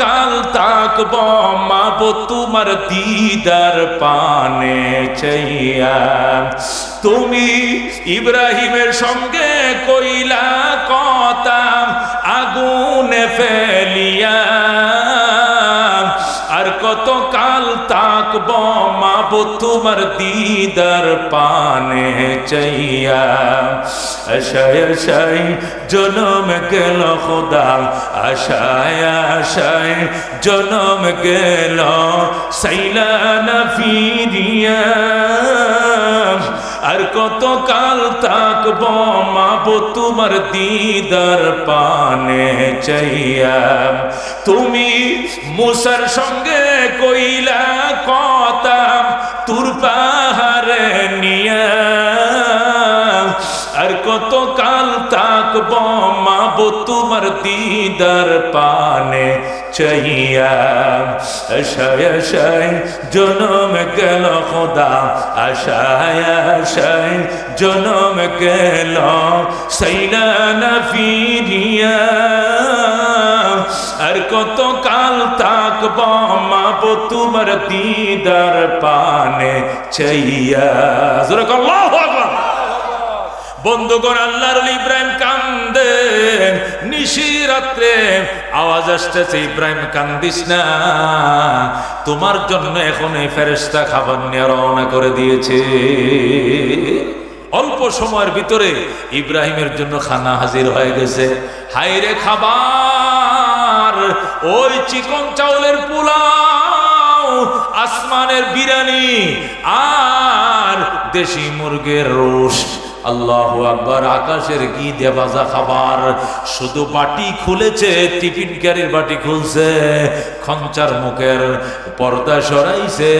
কাল তাকব মাব তোমার দিদার পানে চাইয়া। তুমি ইব্রাহিমের সঙ্গে কইলা কথা, আগুনে ফেলিয়া। আর কত কাল তাকব মাব তোমার দিদার পানে চাইয়া। আশায় আশায় জনম গেল খোদা, আশায় আশায় জনম গেল সাইলা ফিরিয়া। আর কত কাল তাকব মাব তোমার দিদার পানে চাইয়া। তুমি মুসার সঙ্গে কইলা আর কত কাল তাকব মাব তোমার দিদার পানে। জনম গেল খোদা, আশায় জনম গেল। সাইলা আর কত কাল তাকব মাব তোমার দিদার পানে। চাইয়া। বন্ধুগণ, আল্লাহর আলী ইব্রাহিম কান্দে। নিশি রাত্রে আওয়াজ আসতেছে, ইব্রাহিম, কান্দিস না। তোমার জন্য এখন এই ফেরেস্তা খাবার নিয়ে রওনা করে দিয়েছে। অল্প সময়ের ভিতরে ইব্রাহিমের জন্য খানা হাজির হয়ে গেছে। হাইরে খাবার, ওই চিকন চাউলের পোলাও, আসমানের বিরিয়ানি আর দেশি মুরগের রোস্ট। আল্লাহ আকবার, আকাশের কি দেবাজা খাবার? শুধু বাটি খুলেছে, টিফিন ক্যারির বাটি খুলছে, খঞ্চার মুখের পর্দা সরাইছে,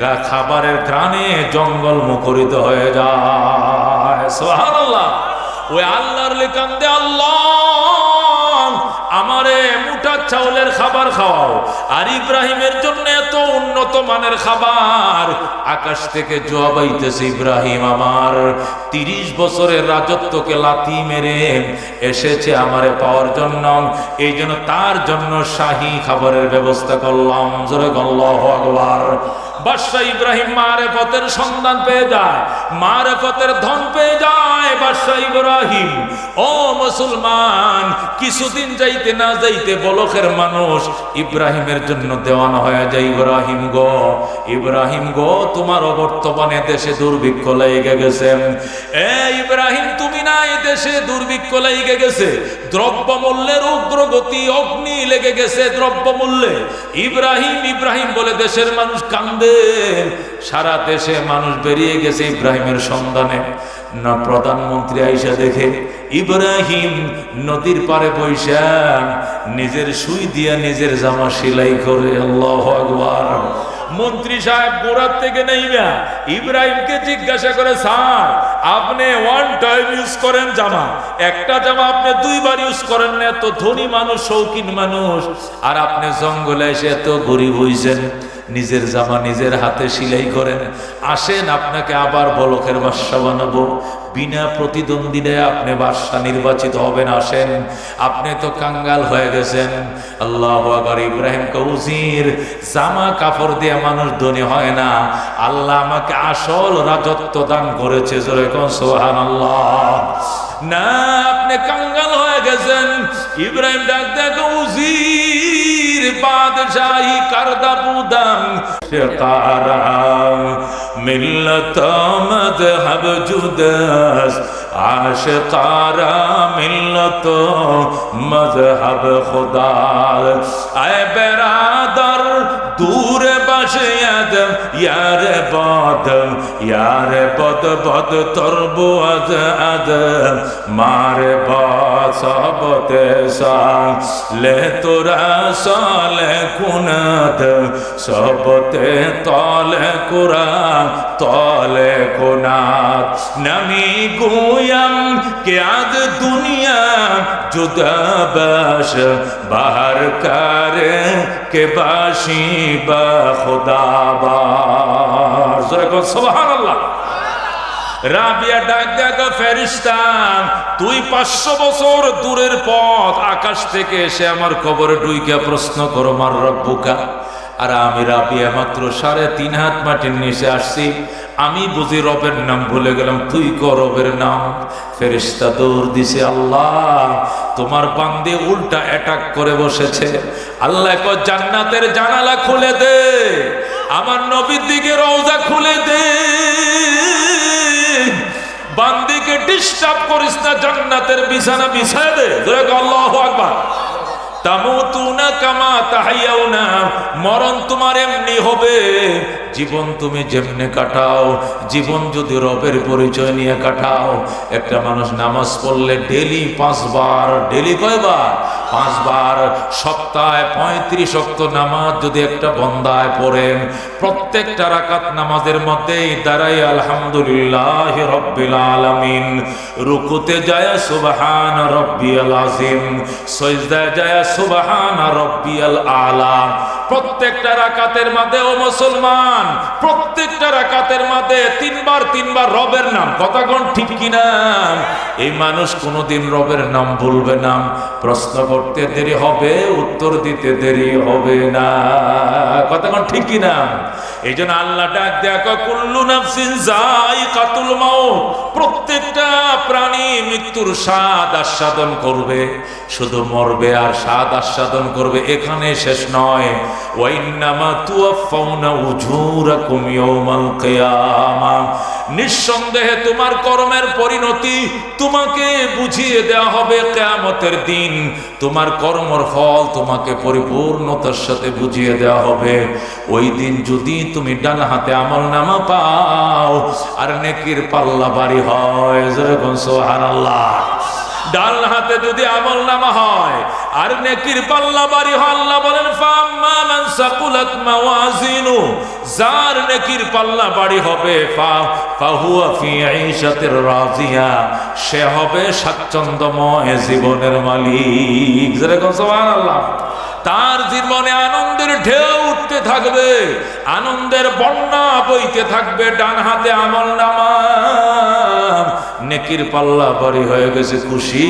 গা খাবারের গ্রানে জঙ্গল মুখরিত হয়ে যায়। সোহান আল্লাহ ওই আল্লাহর লেকান্দে আল্লাহ, আমারে চাউলের খাবার খাওয়াও। আর ইব্রাহিমের জন্য এত উন্নত মানের খাবার। আকাশ থেকে জবাইতেছে ইব্রাহিম আমার। তিরিশ বছরের রাজত্বকে লাথি মেরে এসেছে আমারে পাওয়ার জন্য। এই জন্য তার জন্য শাহী খাবারের ব্যবস্থা করলাম। জোরে গল্লাহ আকবার। বাদশাহ ইব্রাহিম মারেফতের সন্ধান পেয়ে যায়, মারেফতের ধন পেয়ে যায় বাদশাহ ইব্রাহিম। ও মুসলমান, কিছুদিন যাইতে না যাইতে বলখের মানুষ ইব্রাহিমের জন্য দেওয়ানো হয়ে যায়, ইব্রাহিম গো ইব্রাহিম গো, তোমার অবর্তমানে দেশে দুর্ভিক্ষ লেগে গেছে। এ ইব্রাহিম, তুমি না এই দেশে দুর্ভিক্ষ লেগে গেছে? দ্রব্য মূল্যের উগ্রগতি অগ্নি লেগে গেছে দ্রব্য মূল্যে ইব্রাহিম ইব্রাহিম বলে দেশের মানুষ কান্দে। সারা দেশে মানুষ বেরিয়ে গেছে ইব্রাহিমের সন্ধানে। না প্রধানমন্ত্রী আইসা দেখে, ইব্রাহিম নদীর পারে বৈশা নিজের সুই দিয়া নিজের জামা সেলাই করে, আল্লাহ আকবার। মন্ত্রী সাহেব গোড়ার থেকে নেই না ইব্রাহিমকে জিজ্ঞাসা করে, স্যার, আপনি ওয়ান টাইম ইউজ করেন জামা। একটা জামা আপনি দুইবার ইউজ করেন না, এত ধনী মানুষ, শৌখিন মানুষ। আর আপনি জঙ্গলে এসে এত গরিব হইছেন। নিজের জামা নিজের হাতে সিলাই করেন। আসেন আপনাকে আবার বলকের বাসা বানাবো। বিনা প্রতিদ্বন্দ্বিতায় আপনি বাদশা নির্বাচিত হবেন, আসেন। আপনি তো কাঙ্গাল হয়ে গেছেন। আল্লাহ আবার ইব্রাহিম কৌজির জামা কাপড় দিয়ে মানুষ ধনী হয় না। আল্লাহ আমাকে আসল রাজত্ব দান করেছে, জোরে কোন সোহান আল্লাহ না, আপনি কাঙ্গাল হয়ে গেছেন। ইব্রাহিম ডাক দেখো উজির। পৃথিবীর বাদশাহী কারদা বুদাম সেতারা মিল্লত মজহব জুদাস আশকারা মিল্লত মজহব খুদার আয় বেরাদার, দূর বা বসে আদম, ইয়ার বদ ইয়ার বদ বদ তরবু আদ আদ মারে সা লে তোরা সালে কুনাদ। সবতে তলে কুরান তলে কুনাত নমি গুয়াম কে আদ দুনিয়া জুদা বাস বাহার কার কে বাসি বা খুদা বাস। সুবহানাল্লাহ। রাবিয়া ডাক দেখা ফেরিস্তান তুই পাঁচশো বছর দূরের পথ আকাশ থেকে এসে আমার খবরে ডুইকা প্রশ্ন করো, মার রব্বুকা। আর আমি রাবিয়া মাত্র সাড়ে তিন হাত মাটির নিচে আসছি। আমি বুঝি রবের নাম ভুলে গেলাম। তুই ক রবের নাম। ফেরিস্তা দৌড় দিছে, আল্লাহ, তোমার বান্দে উল্টা অ্যাটাক করে বসেছে। আল্লাহ ক জান্নাতের জানালা খুলে দে। আমার নবীর দিকে রওজা খুলে দে। বান্দিকে ডিস্টার্ব করিস না। জান্নাতের বিছানা বিছায় দে। আল্লাহু আকবার। মরণ তোমার এমনি হবে। জীবন তুমি যেমনে কাটাও, জীবন যদি রবের পরিচয় নিয়ে কাটাও। একটা মানুষ নামাজ পড়লে ডেলি পাঁচবার ডেলি কয়বার? পাঁচবার। সপ্তাহে পঁয়ত্রিশ অক্ত নামাজ যদি একটা বন্দায় পড়েন, প্রত্যেকটা রাকাত নামাজের মধ্যেই দাঁড়াই আলহামদুলিল্লাহ রব্বিল আলামিন। রুকুতে যায় সুবহান রব্বিয়াল আজিম সজদায় যায় সুবহান রব্বিয়াল আলা। প্রত্যেকটা রাকাতের মাঝে, ও মুসলমান, প্রত্যেকটা রাকাতের মাঝে তিনবার তিনবার রবের নাম। কথাগণ ঠিক কিনা? এই মানুষ কোনোদিন রবের নাম ভুলবে না। প্রশ্ন করতে দেরি হবে, উত্তর দিতে দেরি হবে না। কথাগণ ঠিক কিনা? এই জন্য আল্লাহ ডাক দেখা কুল্লু নাফসিন যায়িকাতুল মাউত। প্রত্যেকটা প্রাণী মৃত্যুর স্বাদ আস্বাদন করবে। শুধু মরবে আর স্বাদ আস্বাদন করবে এখানে শেষ নয়। নিঃসন্দেহে তোমার কর্মের পরিণতি তোমাকে বুঝিয়ে দেওয়া হবে কেয়ামতের দিন। তোমার কর্মর ফল তোমাকে পরিপূর্ণতার সাথে বুঝিয়ে দেওয়া হবে। ওই দিন যদি তুমি ডান হাতে আমল নামা পাও, আর নেকির পাল্লা বাড়ি হয়। যেরকম সোহান আল্লাহ ডান হাতে যদি আমল নামা হয়, আর নেকির পাল্লা বাড়ি আল্লাহ বলেন যার নেকির পাল্লা বাড়ি হবে, ফা ফি রাজিয়া। সে হবে স্বাচ্ছন্দ্যময় জীবনের মালিক। সুবহানাল্লাহ? তার জীবনে আনন্দের ঢেউ উঠতে থাকবে, আনন্দের বন্যা বইতে থাকবে, ডান হাতে আমল নামা। নেকির পাল্লা বাড়ি হয়ে গেছে খুশি।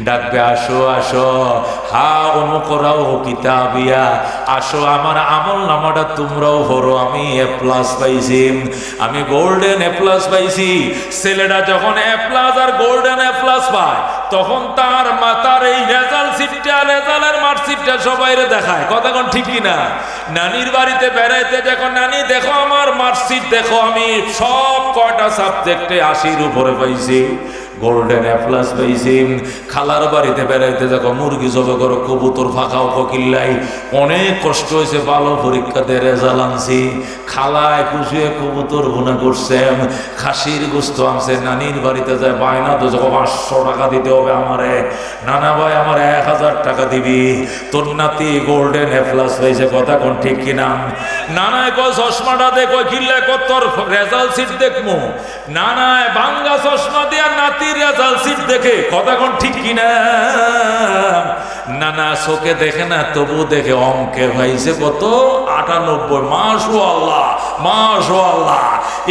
ডাকবে, আসো আসো। হা, অনুকরাও কিতাবিয়া। আসো, আমার আমল নামাটা তোমরাও ভরো। আমি এ প্লাস পাইছি। আমি গোল্ডেন এ প্লাস পাইছি। ছেলেটা যখন এ প্লাস আর গোল্ডেন এ প্লাস পায় তখন তার মাতার এই রেজাল্ট সিটটা রেজাল্টের মার্কশিটটা সবাই দেখায়। কথা কোন ঠিকই না নানির বাড়িতে বেড়াইতে দেখো, নানি, দেখো আমার মার্কশিট দেখো আমি সব কয়টা সাবজেক্টে আশির উপরে পাইছি। গোল্ডেন অ্যাপ্লাস পাইছি খালার বাড়িতে বেড়াইতে দেখো মুরগি জবে করো কবুতর ফাঁকাও ককিল্লাই অনেক কষ্ট হয়েছে, ভালো পরীক্ষাতে রেজাল্ট আনছি। খালায় খুশিয়ে কবুতর গুণা করছে খাসির গুস্ত আনছে, নানির বাড়িতে যায় বায়না তো যখন পাঁচশো টাকা দিতে হবে আমারে। নানা ভাই, আমার এক হাজার টাকা দিবি। তোর নাতি গোল্ডেন অ্যাপ্লাস পাইছে কথা কোন ঠিক কিনা? নানায় কয় চশমাটা দেখো কিল্লে কত তোর রেজাল্ট সিট দেখমু? নানায় ভাঙ্গা চশমা দিয়া নাতি রেজাল্ট সিট দেখে, কথা কোন ঠিক কিনা? নানা চোখে দেখে না তবু দেখে অঙ্কে হয়েছে কত? আটানব্বই। মাসু আল্লাহ মাসু আল্লাহ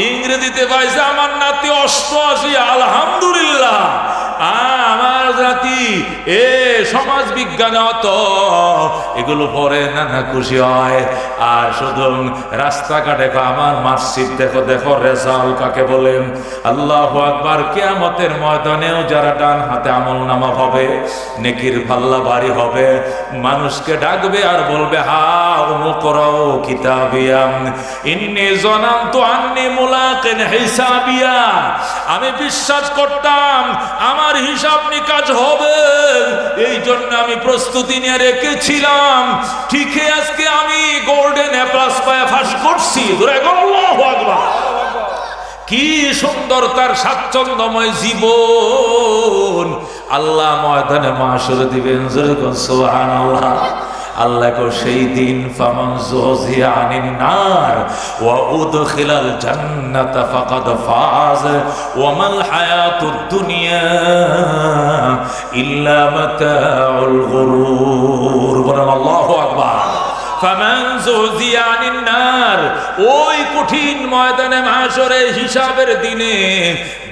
ইংরেজিতে পাইছে আমার নাতি অষ্টআশি, আলহামদুলিল্লাহ। আমার জাতি, এ সমাজ বিজ্ঞান অত। এগুলো পরে নানা খুশি হয়। আর শুধু আমার দেখো দেখো রেজাল্ট কাকে বলেন? আল্লাহ আকবার, কেয়ামতের ময়দানেও যারা ডান হাতে আমল নামা হবে, নেকির পাল্লা বাড়ি হবে, মানুষকে ডাকবে আর বলবে, হা মুকরাও কিতাবিয়াম ইন্নি জনান্তু আন্নি মুলাকিন হিসাবিয়া। আমি বিশ্বাস করতাম, আমার হিসাব নিকাশ হবে। এই জন্য আমি প্রস্তুতি নিয়ে রেখেছিলাম। ঠিকই আজকে আমি গোল্ডেন অ্যাপ্লাস পায়ে ফাঁস করছি। আল্লাহু কি সুন্দর তার স্বাচ্ছন্দ্যময় জীবন। আল্লাহ ময়দানে মাসুর দিবেন সোহান আল্লাহ কো সেই দিন, ফামান জুহজিয়া আনিন নার, ওয়া উদখিলাল জান্নাতা ফাকাদ ফাজ, ওয়া মাল হায়াতুদ আকবার। ওই কঠিন ময়দানে মাশরে হিসাবের দিনে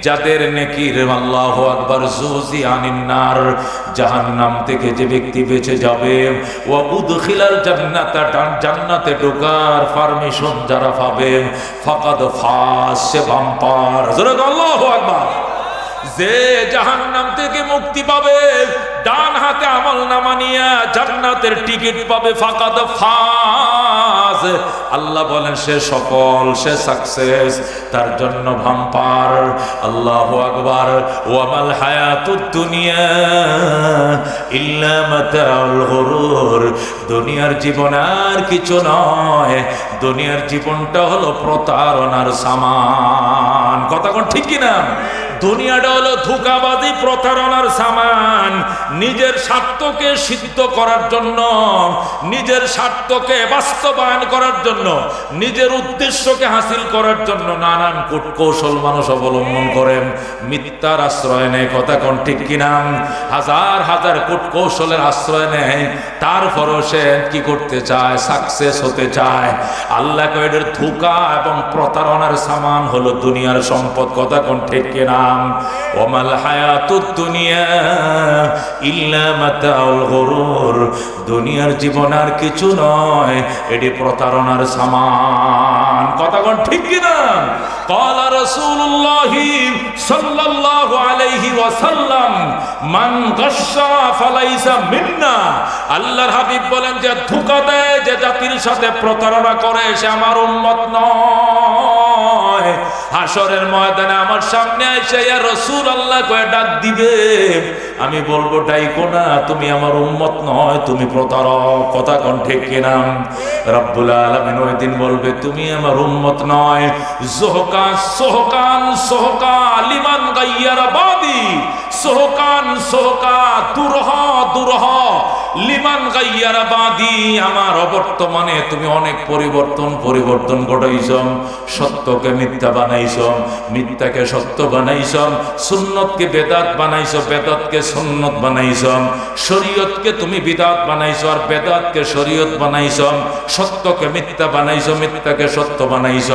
যাদের নেকির আল্লাহু আকবার যুযি আনিন নার জাহান্নাম থেকে যে ব্যক্তি বেঁচে যাবে, ওয়া উদখিলাল জান্নাতা জান্নাতে ঢোকার পারমিশন যারা পাবে, ফাকাদ ফাস সে বাম্পার। জোরে আল্লাহু আকবার। যে জাহান্নাম থেকে মুক্তি পাবে, ডান হাতে আমল নামা নিয়ে জান্নাতের টিকিট পাবে ফাঁকাদ ফাজ। আল্লাহ বলেন, সে সফল, সে সাকসেস তার জন্য ভাম্পার। আল্লাহ আকবার। ওয়ামাল হায়াতুদ দুনিয়া ইল্লা গুরুর। দুনিয়ার জীবন আর কিছু নয়, দুনিয়ার জীবনটা হলো প্রতারণার সামান। কথা কোন ঠিক কিনা? দুনিয়াটা হলো ধোকাবাজি, প্রতারণার সামান। নিজের স্বার্থকে সিদ্ধ করার জন্য, নিজের স্বার্থকে বাস্তবায়ন করার জন্য, নিজের উদ্দেশ্যকে হাসিল করার জন্য নানান কৌশল মানুষ অবলম্বন করেন। মিথ্যার আশ্রয় নেয় কথা কোন ঠিক কিনা? হাজার হাজার কৌশলের আশ্রয় নেয় তারপরও সে কি করতে চায়? সাকসেস হতে চায়। আল্লাহ কয়েডের ধোকা এবং প্রতারণার সামান হলো দুনিয়ার সম্পদ, কথা কোন ঠিক কিনা? ওমাল হায়াতুদ দুনিয়া ইল্লা মাতাউল গরুর দুনিয়ার জীবন আর কিছু নয় এটি প্রতারণার সামান কথা কোন ঠিক কিনা قال رسول الله صلى الله عليه وسلم من غش فليس منا আল্লাহর হাবিব বলেন যে ধোঁকা দেয় যে জাতির সাথে প্রতারণা করে সে আমার উম্মত নয় হাসরের ময়দানে আমার সামনে ইয়া রসুল আল্লাহ কয়ে ডাক দিবে। আমি বলব, ডাইকো না, তুমি আমার উম্মত নয়, তুমি প্রতারক। কথা কোন ঠিক কিনা? রব্বুল আলামিন ওই দিন বলবে, তুমি আমার নয়। জোহকা সোহকান, সোহকা, লিমান গাইয়ারা বাদি সোহকান, সোহকা, দুরহ দুরহ, লিমান গাইয়ারা বাদি আমার অবর্তমানে তুমি অনেক পরিবর্তন পরিবর্তন ঘটাইছ। সত্যকে মিথ্যা বানাইছ মিথ্যাকে সত্য বানাইছ সুন্নতকে বেদাত বানাইছ, বেদাতকে সুন্নত বানাইছ শরীয়তকে তুমি বিদাত বানাইছ আর বেদাতকে শরীয়ত বানাইছ সত্যকে মিথ্যা বানাইছ, মিথ্যাকে সত্য বানাইছ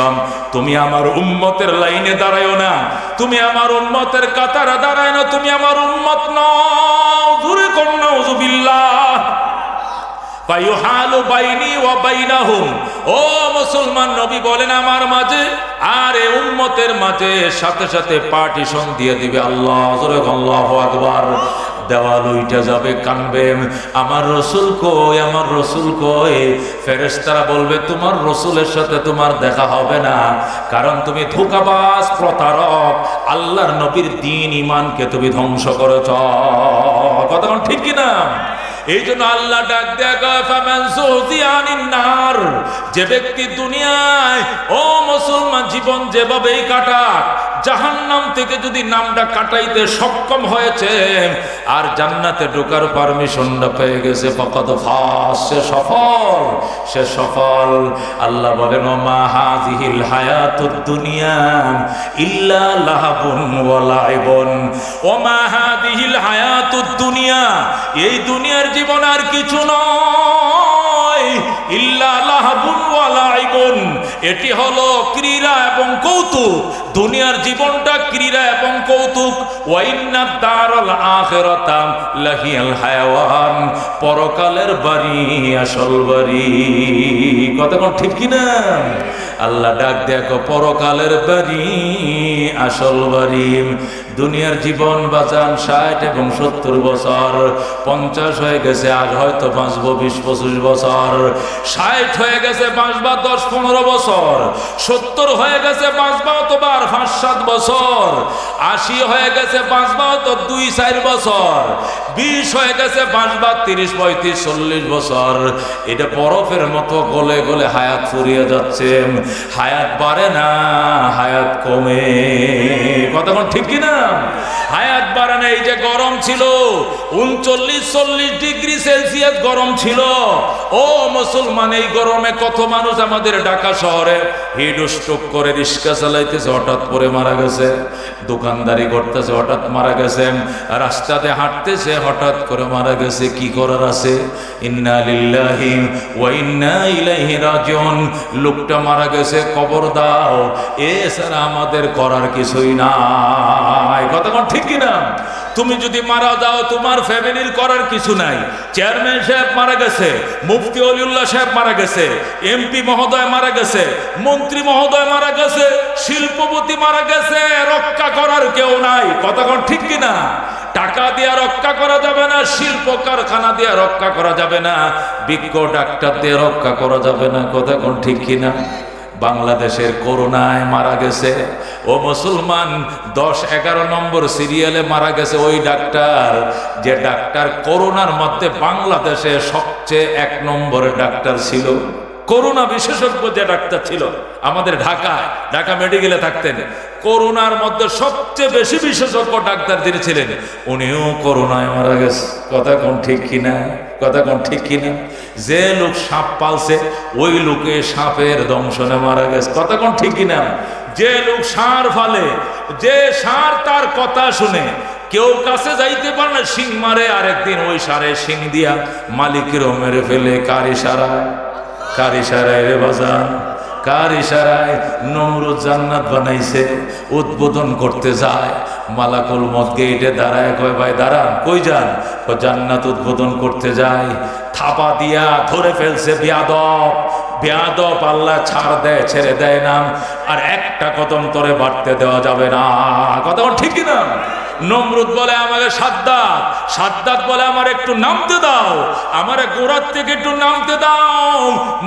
তুমি আমার উম্মতের লাইনে দাঁড়ায়ও না, তুমি আমার উম্মতের কাতারে দাঁড়ায় না, তুমি আমার উম্মত নও। দূরে ও মুসলমান নবী, বলেন আমার মাঝে আর এ উম্মতের মাঝে সাথে সাথে পার্টিশন দিয়ে দিবে আল্লাহ। আল্লাহু আকবার। দেওয়াল উইটা যাবে কানবে আমার রসুল কই, আমার রসুল কই? ফেরেশতারা বলবে, তোমার রসুলের সাথে তোমার দেখা হবে না। কারণ তুমি ধোকাবাজ প্রতারক। আল্লাহর নবীর দিন ইমানকে তুমি ধ্বংস করেছ। কথা ঠিক কিনা? এই জন্য আল্লাহ ডাক নার। যে ব্যক্তি দুনিয়ায় ও মুসলমান জীবন যেভাবেই কাটাক জাহান্নাম থেকে যদি নামটা কাটাইতে সক্ষম হয়েছে, আর জান্নাতে ঢোকার পারমিশনটা পেয়ে গেছে, ফকত ফাস, সে সফল সে সফল। আল্লাহ বলেন মা হাজিহিল হায়াতুদ দুনিয়া ইল্লা লাহাবুন দুনিয়া, এই দুনিয়ার জীবন আর কিছু নয়। ইল্লা লাহাবুন এটি হলো ক্রীড়া এবং কৌতুক। দুনিয়ার জীবনটা ক্রীড়া এবং কৌতুক। পরকালের বাড়ি, আসল বাড়ি। কতক্ষণ ঠিক কি না আল্লাহ ডাক দেখো, পরকালের বাড়ি, আসল বাড়ি। দুনিয়ার জীবন বাঁচান ষাট এবং সত্তর বছর। পঞ্চাশ হয়ে গেছে, আজ হয়তো বাঁচবো বিশ পঁচিশ বছর। ষাট হয়ে গেছে, বাঁচবা দশ পনেরো বছর। সত্তর হয়ে গেছে বাঁচবা অতবার পাঁচ, সাত বছর। আশি হয়ে গেছে বাঁচবা তো দুই, চার বছর। বিশ হয়ে গেছে বাঁচবা তিরিশ, পঁয়ত্রিশ, চল্লিশ বছর। এটা বরফের মতো গলে গলে হায়াত ফুরিয়ে যাচ্ছে। হায়াত বাড়ে না, হায়াত কমে। কতক্ষণ ঠিক কিনা? হায়াত বাড়ে না, এই যে গরম ছিল, উনচল্লিশ, চল্লিশ ডিগ্রি সেলসিয়াস গরম ছিল। ও মুসলমান, এই গরমে কত মানুষ আমাদের ঢাকা শহরে হিট স্ট্রোক করে রিক্সা চালাইতেছে, হঠাৎ করে মারা গেছে। দোকানদারি করতেছে, হঠাৎ মারা গেছে। রাস্তাতে হাঁটতেছে, হঠাৎ করে মারা গেছে। কি করার আছে? লোকটা মারা গেছে, কবর দাও। এছাড়া আমাদের করার কিছুই নাই। কথা ঠিক কিনা? তুমি যদি মারা যাও, তোমার ফ্যামিলির করার কিছু নাই। চেয়ারম্যান সাহেব মারা গেছে, মুফতি অলিউল্লাহ সাহেব মারা গেছে এমপি মহোদয় মারা গেছে, মন্ত্রী মহোদয় মারা গেছে, শিল্পপতি মারা গেছে, রক্ষা করার কেউ নাই। কোন ঠিক কিনা? টাকা দিয়ে রক্ষা করা যাবে না, শিল্প কারখানা দিয়ে রক্ষা করা যাবে না, বিজ্ঞ ডাক্তার দিয়ে রক্ষা করা যাবে না কোন ঠিক কিনা? বাংলাদেশের করোনায় মারা গেছে ও মুসলমান, দশ এগারো নম্বর সিরিয়ালে মারা গেছে ওই ডাক্তার। যে ডাক্তার করোনার মধ্যে বাংলাদেশে সবচেয়ে এক নম্বরের ডাক্তার ছিল। করোনা বিশেষজ্ঞ যে ডাক্তার ছিল, আমাদের ঢাকায়, ঢাকা মেডিকেলে থাকতেন। করোনার মধ্যে সবচেয়ে বেশি বিশেষজ্ঞ ডাক্তার যিনি ছিলেন, উনিও করোনায় মারা গেছে। কথা কোন ঠিক কিনা? কথা কোন ঠিক কিনা? যে লোক সাপ পালছে, ওই লোকে সাপের দংশনে মারা গেছে। কথা কোন ঠিক কিনা? যে লোক সার ফালে, যে সার তার কথা শুনে, কেউ কাছে যাইতে পারে না, শিং মারে, আরেকদিন ওই সারে শিং দিয়া মালিকের মেরে ফেলে। কার ইশারায়? কার ইশারায় রে বাজান? কার ইশারায়? নমরুদ জান্নাত বানাইছে, উদ্বোধন করতে যায়। মালাকুল মত গেটে দাঁড়ায় কয়, ভাই, দাঁড়ান, কই যান? জান্নাত উদ্বোধন করতে যায় থাপা দিয়া ধরে ফেলছে বিয়াদব। বেয়াদব আল্লাহ ছাড় দেয়, ছেড়ে দেয় না। আর একটা কদম তরে বাড়তে দেওয়া যাবে না। কথা ঠিক না নমরুদ বলে আমাকে, সাদ্দাত সাদ্দাত বলে আমার একটু নামতে দাও। আমার গোড়ার থেকে একটু নামতে দাও।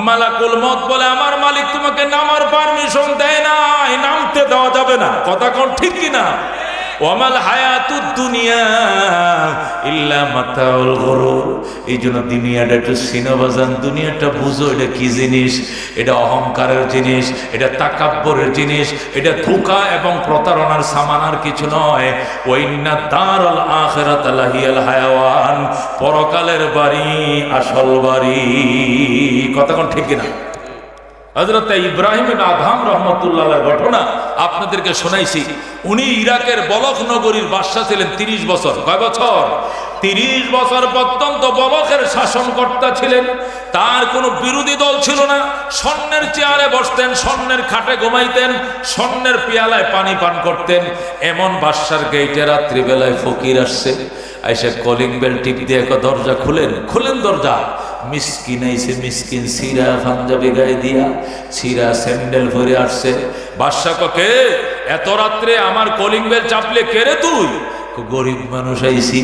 মালাকুল মত বলে আমার মালিক তোমাকে নামার পারমিশন দেয় নাই, নামতে দেওয়া যাবে না। কথা কোন ঠিক কিনা? ওয়ামাল হায়াতুদ দুনিয়া ইল্লা মাতাউল গরুর এই জন্য দুনিয়াটা একটু সিনেবাজান দুনিয়াটা বুঝো, এটা কি জিনিস? এটা অহংকারের জিনিস, এটা তাকাব্বরের জিনিস, এটা ধোকা এবং প্রতারণার সামানার কিছু নয়। ওইন্না দারাল আখিরাত লাহিয়াল হায়াওয়ান, পরকালের বাড়ি, আসল বাড়ি। কতক্ষণ ঠিক কিনা? হজরত ইব্রাহিম আধাম রহমতুল্লাহ ঘটনা আপনাদেরকে শোনাইছি। উনি ইরাকের বলক নগরীর বাদশাহ ছিলেন তিরিশ বছর। কয় বছর? তিরিশ বছর পর্যন্ত বলকের শাসনকর্তা ছিলেন। তার কোনো বিরোধী দল ছিল না। স্বর্ণের চেয়ারে বসতেন, স্বর্ণের খাটে ঘুমাইতেন, স্বর্ণের পেয়ালায় পানি পান করতেন। এমন বাদশার গেইটে রাত্রিবেলায় ফকির আসছে। আইসে কলিং বেল টিপ দিয়ে দরজা খুলেন। খুলেন দরজা। মিসকিন আইসে মিসকিন, সিরা পাঞ্জাবি গায়ে দিয়া, সিরা স্যান্ডেল ভরে আসছে। বাদশাহ কে এত রাত্রে আমার কলিং বেল চাপলে কে রে তুই? গরিব মানুষ আইসি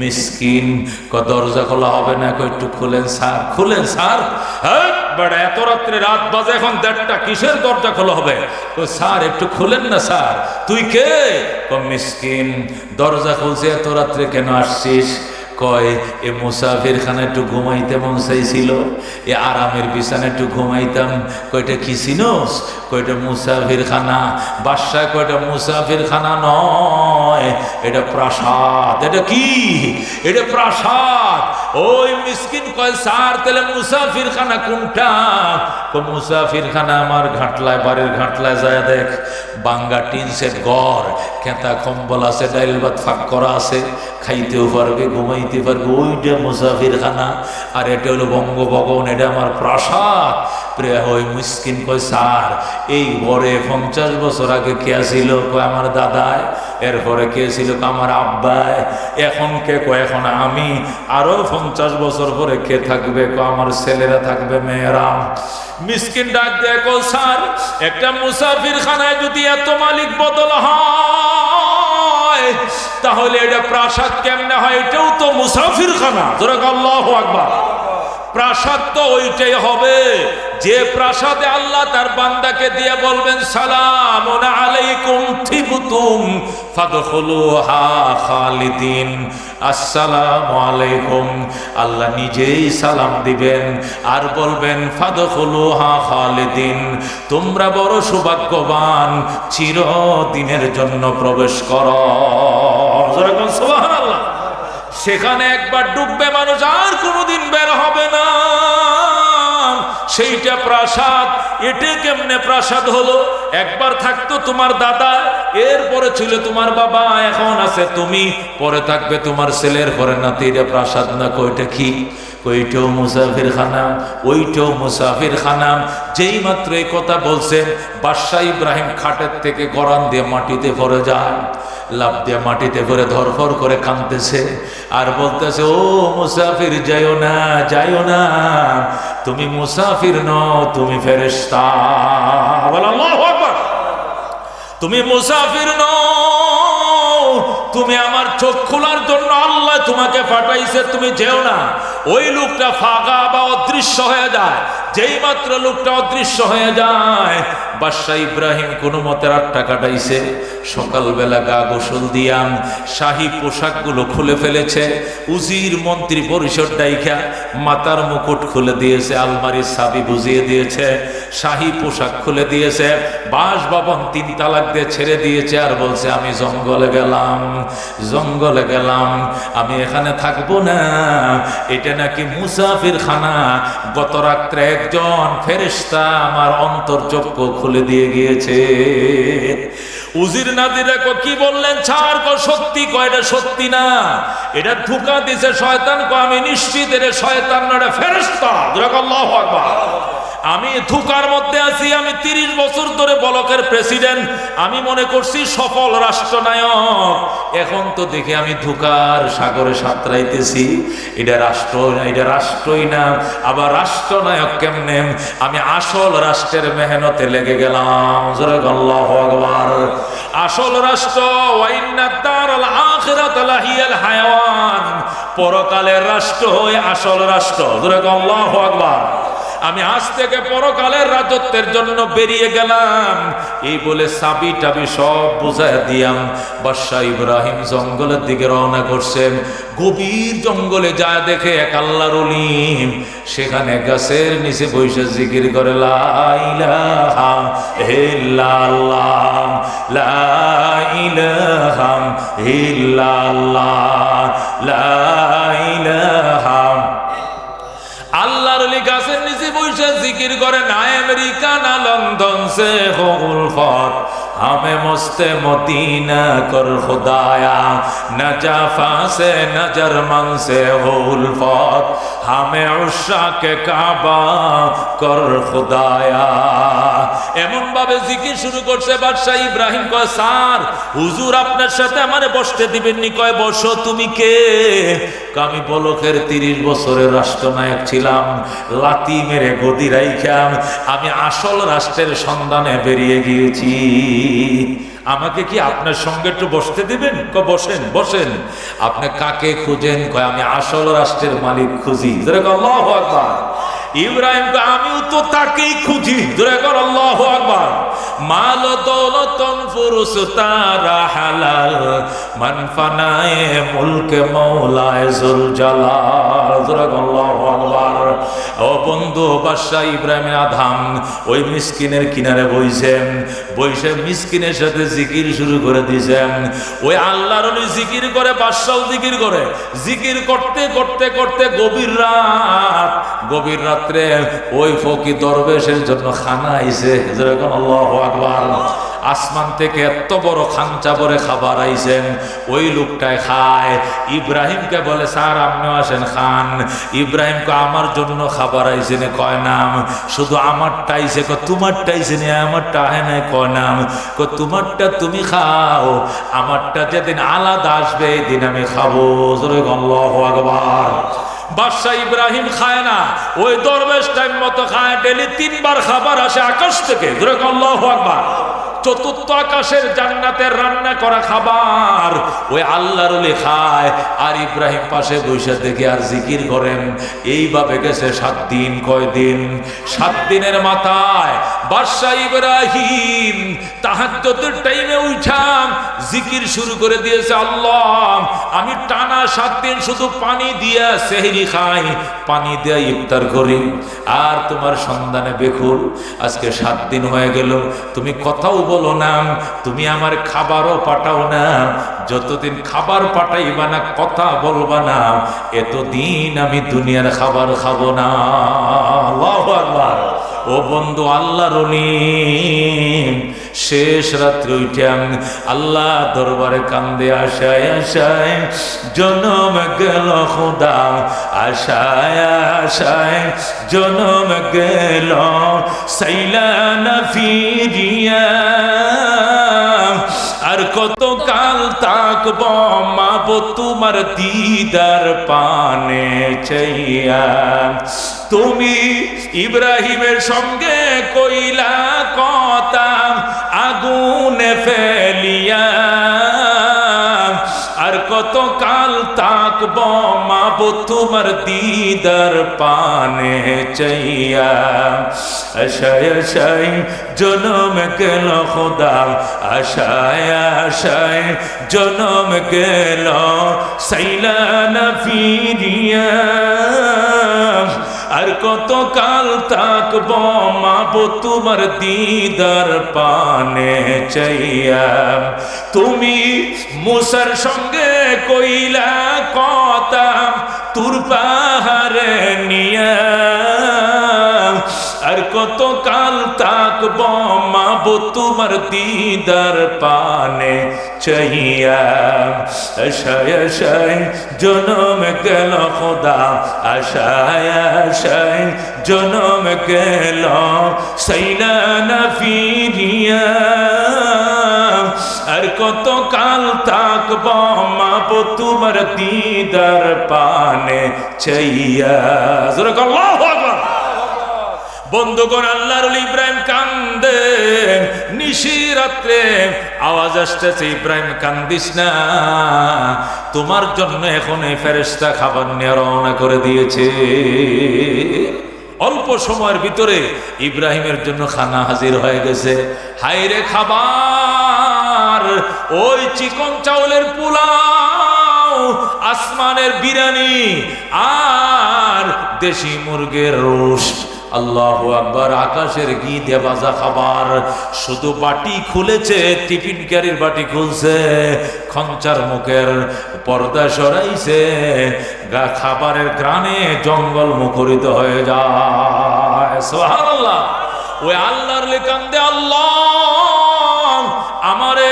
মিসকিন, ক দরজা খোলা হবে না একটু খুলেন স্যার খুলেন স্যার। হ্যাঁ এত রাত্রে রাত বাজে, এখন দেড়টা কিসের দরজা খোলা হবে? কো স্যার, একটু খুলেন না স্যার। তুই কে? ক মিসকিন, দরজা খুলছে, এত রাত্রে কেন আসছিস? কয়, এ মুসাফির খানে একটু ঘুমাইতে মন চাইছিল, এ আরামের বিছানা একটু ঘুমাইতাম। কয়টা কি চিনোস? কয়টা মুসাফির খানা বাদশাহ কয়টা মুসাফির খানা নয়। এটা প্রাসাদ। এটা কি? এটা প্রাসাদ। ওই মিসকিন কয়, স্যার, তাহলে মুসাফির খানা কোনটা? কো মুসাফির খানা আমার ঘাটলায়, বাড়ির ঘাটলায় যায় দেখ। বাঙ্গা টিন সেট গড় খেতা কম্বল আছে, ডাইল ভাত ফাঁক করা আছে, খাইতেও পারবে, ঘুমাইতে পারবে। ওইটা মুসাফির খানা আর এটা হলো বঙ্গভবন, এটা আমার প্রাসাদ। প্রিয় ওই মুসকিন কয়, স্যার, এই ঘরে পঞ্চাশ বছর আগে কে ছিল কয়, আমার দাদায়। এরপরে কে ছিল আমার আব্বায় এখন কে কয় এখন আমি। আরও পঞ্চাশ বছর পরে কে থাকবে কয় আমার ছেলেরা থাকবে, মেয়েরা। মিসকিন ডাক কয় স্যার, একটা মুসাফির খানায় যদি এত মালিক বদল হয়, তাহলে এটা প্রাসাদ কেমনে হয়? এটাও তো মুসাফির খানা ধরে আল্লাহ আকবার। প্রাসাদ তো ওইটাই হবে। যে প্রাসাদে আল্লাহ তার বান্দাকে দিয়ে বলবেন সালাম খালিদিন। আলাইকুম। আল্লাহ নিজেই সালাম দিবেন আর বলবেন খালিদিন। তোমরা বড় সৌভাগ্যবান, চিরদিনের জন্য প্রবেশ করো। সেখানে একবার ডুববে মানুষ আর কোনোদিন বের সেইটা প্রাসাদ। এটে কেমনে প্রাসাদ হলো? একবার থাকতো তোমার দাদা, এরপরে ছিল তোমার বাবা, এখন আছে তুমি। পরে থাকবে তোমার ছেলের, পরে নাতিরে প্রাসাদ না কইটা কি? ওইটাও মুসাফির খানাম ওইটাও মুসাফির খানাম যেই মাত্র এই কথা বলছেন, বাদশাহ ইব্রাহিম খাটের থেকে গরান দিয়ে মাটিতে পড়ে যায়। লাভ দিয়ে মাটিতে করে ধরফর করে কাঁদতেছে আর বলতেছে, ও মুসাফির, যাইও না যাইও না। তুমি মুসাফির ন তুমি ফেরেস্তা তুমি মুসাফির ন তুমি আমার চোখ খোলার জন্য আল্লাহ তোমাকে পাঠাইছে, তুমি যেও না। ওই লোকটা ফাঁকা বা অদৃশ্য হয়ে যায়। যেই মাত্র লোকটা অদৃশ্য হয়ে যায়, বাদশাহ ইব্রাহিম কোনো মতে রাতটা কাটাইছে। সকালবেলা গা গোসল দিয়াম, শাহী পোশাকগুলো খুলে ফেলেছে, উজির মন্ত্রী পরিষদ ডাইখা মাতার মুকুট খুলে দিয়েছে, আলমারির সাবি বুঝিয়ে দিয়েছে, শাহী পোশাক খুলে দিয়েছে বাস ভবন তিন তালাক দিয়ে ছেড়ে দিয়েছে আর বলছে, আমি জঙ্গলে গেলাম জঙ্গলে গেলাম, আমি এখানে থাকব না, এটা নাকি মুসাফির খানা গত রাত্রে একজন ফেরেস্তা আমার অন্তর্চক্ষ খুলে দিয়ে গিয়েছে। উজির নাদিরা কো কি বললেন? ছাড় কো সত্যি কো এটা সত্যি না। এটা ধোকা দিছে শয়তান কো আমি নিশ্চিত এটা শয়তান না এটা ফেরেশতা। আল্লাহু আকবার। আমি ধোকার মধ্যে আছি, আমি তিরিশ বছর ধরে বলকের প্রেসিডেন্ট। আমি মনে করছি সফল রাষ্ট্রনায়ক। এখন তো দেখি আমি ধোকার সাগরে সাঁতরাইতেছি। এটা রাষ্ট্র, এটা রাষ্ট্রই না। আবার রাষ্ট্রনায়ক কেমনে? আমি আসল রাষ্ট্রের মেহনতে লেগে গেলাম। আকবার। আসল রাষ্ট্র পরকালের রাষ্ট্র হয় আসল রাষ্ট্র। আকবার। আমি আজ থেকে পরকালের রাজত্বের জন্য বেরিয়ে গেলাম। এই বলে সাবি টাবি সব বুঝায় দিয়াম। বাদশাহ ইব্রাহিম জঙ্গলের দিকে রওনা করছেন। গভীর জঙ্গলে যা দেখে এক আল্লাহর অলিম সেখানে গাছের নিচে বসে জিকির করে, লা ইলাহা ইল্লাল্লাহ, লা ইলাহা ইল্লাল্লাহ, লা ইলাহা আল্লাহর গাছের নিচে বসে জিকির করে না আমেরিকা না লন্ডন সে হল ফর হামে মস্তে مدینہ کر خدایا نہ جافا سے نہ جرمن سے غول فوت ہمیں عشا کے کعبہ کر خدایا এমন ভাবে জিকির শুরু করছে বাদশাহ ইব্রাহিম, কয়, স্যার, হুজুর আপনার সাথে আমারে বসতে দিবেন নি কয়, বসো, তুমি কে? আমি বলকের তিরিশ বছরের রাষ্ট্রনায়ক ছিলাম। লাতি মেরে গদি রাইখাম আমি আসল রাষ্ট্রের সন্ধানে বেরিয়ে গিয়েছি। আমাকে কি আপনার সঙ্গে একটু বসতে দিবেন? ক, বসেন বসেন। আপনি কাকে খুঁজেন? কয়, আমি আসল রাষ্ট্রের মালিক খুঁজি। ইব্রাহিম আমিও তো তাকেই খুঁজি। আকবার। মাল, দৌলত তারা, হালাল। মান ফানায়ে মুলকে মৌলায় জুল আকবার। ও বন্ধু, বাদশাহ ইব্রাহিমের আধাম ওই মিসকিনের কিনারে বইছেন। বইসে মিসকিনের সাথে জিকির শুরু করে দিয়েছেন ওই আল্লাহর জিকির করে, বাদশাহ জিকির করে। জিকির করতে করতে করতে গভীর রাত। গভীর রাত্রে ওই ফকি দরবেশের জন্য খানা আইছে। আল্লাহ আকবার। আসমান থেকে এত বড় খাঞ্চা ভরে খাবার আইছেন, ওই লোকটায় খায়। ইব্রাহিমকে বলে, স্যার, আপনিও আসেন, খান। ইব্রাহিমকে, আমার জন্য খাবার আইছে না, কয় নাম? শুধু আমারটা আইছে ক তোমারটা আইছে না, আমারটা আহে না, কয় নাম? ক তোমারটা তুমি খাও, আমারটা যেদিন আলাদা আসবে এই দিন আমি খাব। জোরে আকবার। বাদশাহ ইব্রাহিম খায় না, ওই দরবেশ টাইম মতো খায় ডেলি তিনবার খাবার আসে আকাশ থেকে। ধরে আল্লাহ আকবার। চতুর্থ আকাশের জান্নাতের রান্না করা খাবার। ওই আল্লাহর ওলি খায় আর ইব্রাহিম পাশে বসে দেখে আর জিকির করেন। এইভাবে গেছে সাত দিন, কয় দিন? সাত দিনের মাথায়, বাদশাহ ইব্রাহিম তাহাজ্জুদের টাইমে উঠাম জিকির শুরু করে দিয়েছে, আল্লাহ, আমি টানা সাত দিন শুধু পানি দিয়া সেহরি খাই, পানি দিয়া ইফতার করি। আর তোমার সন্ধানে বেকুল, আজকে সাত দিন হয়ে গেল, তুমি কথাও বলো না, তুমি আমার খাবারও পাঠাও না। যতদিন খাবার পাঠাইবা না, কথা বলবা না, এতদিন আমি দুনিয়ার খাবার খাব না। ও বন্ধু আল্লাহ রলিম শেষ রাত্রে উঠাম আল্লাহ দরবারে কান্দে আশায় আশায়, জনম গেল খুদা, আশায় আশায়, জনম গেল সাইলা না ফিরিয়া। আর কত কাল তাকব মাব তোমার দিদার পানে চাইয়া। তুমি ইব্রাহিমের সঙ্গে কইলা কথা আগুনে ফেলিয়া, আর কত কাল তাকব মাব তোমার দিদার পানে চাইয়া। আশায় আশায় জনম গেল খোদা, আশায় আশায় জনম গেল, সাইলা না ফিরিয়া। আর কত কাল তাকব মাব তোমার দিদার পানে চাইয়া। তুমি মুসার সঙ্গে কইলা কথা, তুর পাহাড়ে নিয়া। আর কত কাল তাকব মাব তোমার দিদার পানে। চাইয়া আশায় জনম গেল খোদা, আশায় জনম গেল। ফিরিয়া আর কত কাল তাকব মাব তোমার দিদার পানে। চাইয়া জোরে আল্লাহু। বন্ধুগণ আল্লাহর ইব্রাহিম কান্দে। নিশি রাত্রে আওয়াজ আসতেছে, ইব্রাহিম, কান্দিস না। তোমার জন্য এখন এই ফেরেশতা খাবার নিয়ে রওনা করে দিয়েছে। অল্প সময়ের ভিতরে ইব্রাহিমের জন্য খানা হাজির হয়ে গেছে। হাইরে খাবার, ওই চিকন চাউলের পোলাও, আসমানের বিরিয়ানি আর দেশি মুরগের রোস্ট। আল্লাহ আকবার, আকাশের ঘি দেবাজা খাবার। শুধু বাটি খুলেছে, টিফিন ক্যারির বাটি খুলছে, খঞ্চার মুখের পর্দা সরাইছে, গা খাবারের গ্রানে জঙ্গল মুখরিত হয়ে যায়। সুবহানাল্লাহ। ওই আল্লাহর লেখান দে আল্লাহ, আমারে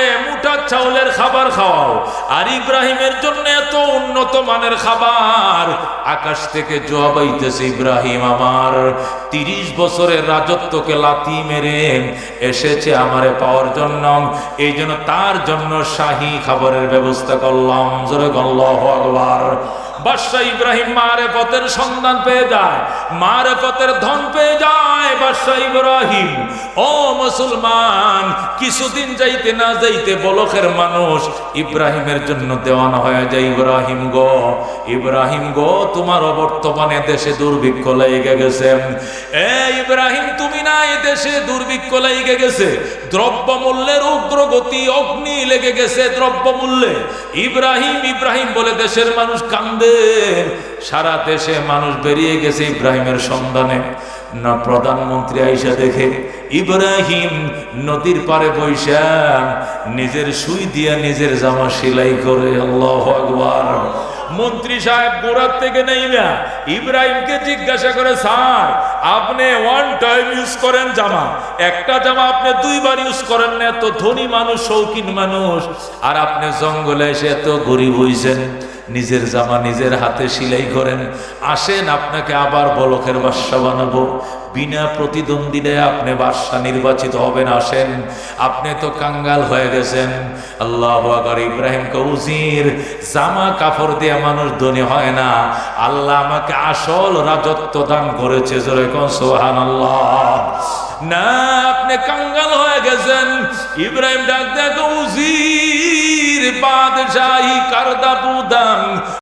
চাউলের খাবার খাওয়াও। আর ইব্রাহিমের জন্য এত উন্নত মানের খাবার। আকাশ থেকে জবাইতেছে ইব্রাহিম আমার, তিরিশ বছরের রাজত্বকে লাতি মেরে এসেছে আমারে পাওয়ার জন্য। এই জন্য তার জন্য শাহী খাবারের ব্যবস্থা করলাম। জোরে গল্লাহ আকবার। বাদশাহ ইব্রাহিম মারে পথের সন্ধান পেয়ে যায় মারে পথের ধন পেয়ে যায় বাদশাহ ইব্রাহিম। ও মুসলমান, কিছুদিন যাইতে না যাইতে বলকের মানুষ ইব্রাহিমের জন্য দেওয়ানা হয়ে যায়, ইব্রাহিম গো ইব্রাহিম গো, তোমার বর্তমানে দেশে দুর্ভিক্ষ লেগে গেছে। এ ইব্রাহিম, তুমি না এই দেশে দুর্ভিক্ষ লেগে গেছে? দ্রব্য মূল্যের উগ্রগতি অগ্নি লেগে গেছে দ্রব্য মূল্যে ইব্রাহিম ইব্রাহিম বলে দেশের মানুষ কান্দে সারা দেশে মানুষ বেরিয়ে গেছে ইব্রাহিমের সন্ধানে। না প্রধানমন্ত্রী আইসা দেখে, ইব্রাহিম নদীর পারে বৈশা নিজের সুই দিয়া নিজের জামা সেলাই করে, আল্লাহ আকবার। মন্ত্রী সাহেব গোড়ার থেকে নেই না ইব্রাহিমকে জিজ্ঞাসা করে, স্যার, আপনি ওয়ান টাইম ইউজ করেন জামা। একটা জামা আপনি দুইবার ইউজ করেন না, এত ধনী মানুষ, শৌখিন মানুষ। আর আপনি জঙ্গলে এসে এত গরিব হইছেন। নিজের জামা নিজের হাতে সিলাই করেন। আসেন আপনাকে আবার বলকের বাসা বানাবো। বিনা প্রতিদ্বন্দ্বিতায় আপনি বাদশা নির্বাচিত হবেন, আসেন। আপনি তো কাঙ্গাল হয়ে গেছেন। আল্লাহ আগার ইব্রাহিম কৌজির জামা কাপড় দিয়ে মানুষ ধনী হয় না। আল্লাহ আমাকে আসল রাজত্ব দান করেছে, জোরে কোন সোহান আল্লাহ না, আপনি কাঙ্গাল হয়ে গেছেন। ইব্রাহিম ডাক দেখো উজির। বাদশাহী কারদা বুদাম